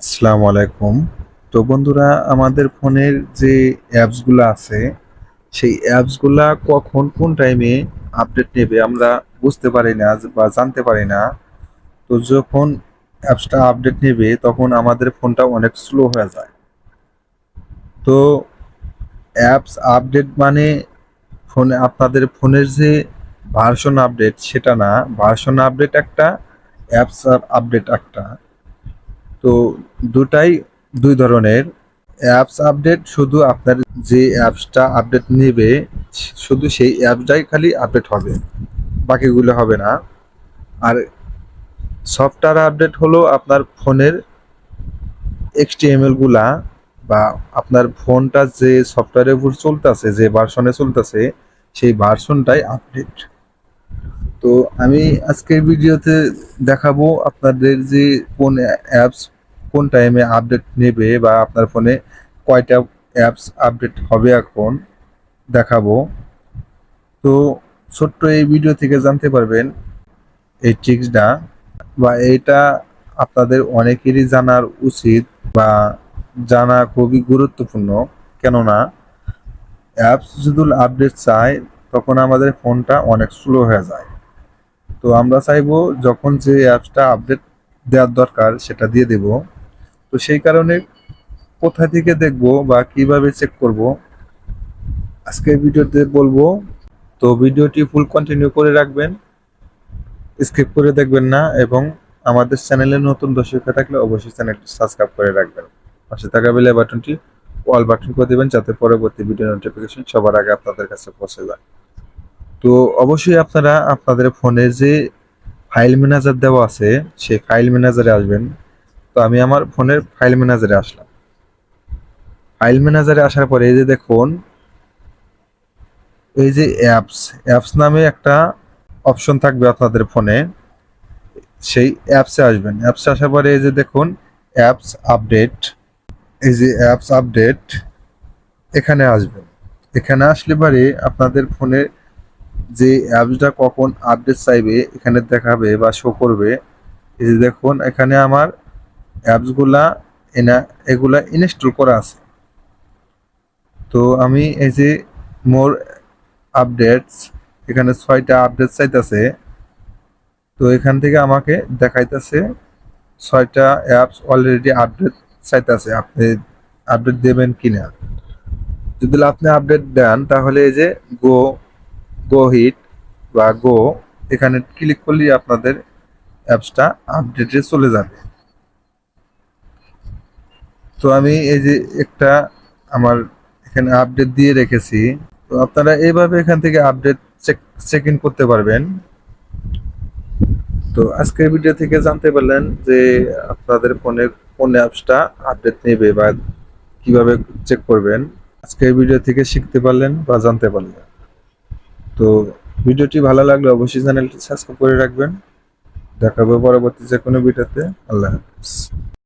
আসসালামু আলাইকুম। তো বন্ধুরা, আমাদের ফোনের যে অ্যাপসগুলো আছে, সেই অ্যাপসগুলা কখন কোন টাইমে আপডেট নেবে আমরা বুঝতে পারি না বা জানতে পারি না। তো যখন অ্যাপসটা আপডেট নেবে, তখন আমাদের ফোনটা অনেক স্লো হয়ে যায়। তো অ্যাপস আপডেট মানে ফোনে, আপনাদের ফোনের যে ভার্সন আপডেট, সেটা না। ভার্সন আপডেট একটা, অ্যাপস আপডেট একটা। তো দুটাই দুই ধরনের অ্যাপস আপডেট শুধু আপনার যে অ্যাপসটা আপডেট নেবে, শুধু সেই অ্যাপসটাই খালি আপডেট হবে, বাকিগুলো হবে না। আর সফটওয়্যার আপডেট হলো আপনার ফোনের এক্সটিএমএলগুলা বা আপনার ফোনটা যে সফটওয়্যারের উপর চলতেছে, যে ভার্সনে চলতেছে, সেই ভার্সনটাই আপডেট তো আমি আজকের ভিডিওতে দেখাবো আপনাদের যে কোন অ্যাপস কোন টাইমে আপডেট নেবে বা আপনার ফোনে কয়টা অ্যাপস আপডেট হবে এখন দেখাবো। তো ছোট্ট এই ভিডিও থেকে জানতে পারবেন, এই ট্রিক্সটা বা এটা আপনাদের অনেকেরই জানার উচিত বা জানা খুবই গুরুত্বপূর্ণ। কেননা অ্যাপস যদি আপডেট চাই তখন আমাদের ফোনটা অনেক স্লো হয়ে যায়। তো আমরা চাইব যখন যে অ্যাপসটা আপডেট দেওয়ার দরকার, সেটা দিয়ে দেব। তো সেই কারণে কোথা থেকে দেখব বা কীভাবে চেক করব আজকের ভিডিওতে বলব। তো ভিডিওটি ফুল কন্টিনিউ করে রাখবেন স্কিপ করে দেখবেন না এবং আমাদের চ্যানেলে নতুন দর্শক থাকলে অবশ্যই চ্যানেলটি সাবস্ক্রাইব করে রাখবেন। পাশে থাকা বেল বাটনটি অল বাটন করে দেবেন, যাতে পরবর্তী ভিডিও নোটিফিকেশন সবার আগে আপনাদের কাছে পৌঁছে যায়। তো অবশ্যই আপনারা আপনাদের ফোনে যে ফাইল ম্যানেজার দেওয়া আছে সেই ফাইল ম্যানেজারে আসবেন। তো আমি আমার ফোনের ফাইল ম্যানেজারে আসলাম। ফাইল ম্যানেজারে আসার পরে এই যে দেখুন, এই যে অ্যাপস অ্যাপস নামে একটা অপশন থাকবে আপনাদের ফোনে। সেই অ্যাপসে আসবেন। অ্যাপসে আসার পরে এই যে দেখুন, অ্যাপস আপডেট। এই যে অ্যাপস আপডেট, এখানে আসবেন। এখানে আসলে পরে আপনাদের ফোনে যে অ্যাপসটা কখন আপডেট চাইবে, এখানে দেখাবে বা শো করবে, এই যে দেখুন, এখানে আমার অ্যাপসগুলা এনা, এগুলা ইনস্টল করা আছে। তো আমি এই যে মোর আপডেটস, এখানে ছয়টা আপডেট চাইতেছে। তো এখান থেকে আমাকে দেখাইতেছে ছয়টা অ্যাপস অলরেডি আপডেট চাইতেছে। আপনি আপডেট দেবেন কিনা? যদি আপনি আপডেট দেন, তাহলে এই যে গো গো হিট বা গো এখানে ক্লিক করলেই আপনাদের অ্যাপসটা আপডেটে চলে যাবে। তো আমি এই যে একটা আমার এখানে আপডেট দিয়ে রেখেছি। তো আপনারা এইভাবে এখান থেকে আপডেট চেক চেক ইন করতে পারবেন। তো আজকের ভিডিও থেকে জানতে পারলেন যে আপনাদের ফোনের কোন অ্যাপসটা আপডেট নেবে বা কীভাবে চেক করবেন। আজকের ভিডিও থেকে শিখতে পারলেন বা জানতে পারলেন। তো ভিডিওটি ভালো লাগলে অবশ্যই চ্যানেলটি সাবস্ক্রাইব করে রাখবেন। দেখাবো পরবর্তী যে কোনো ভিডিওতে। আল্লাহ হাফিজ।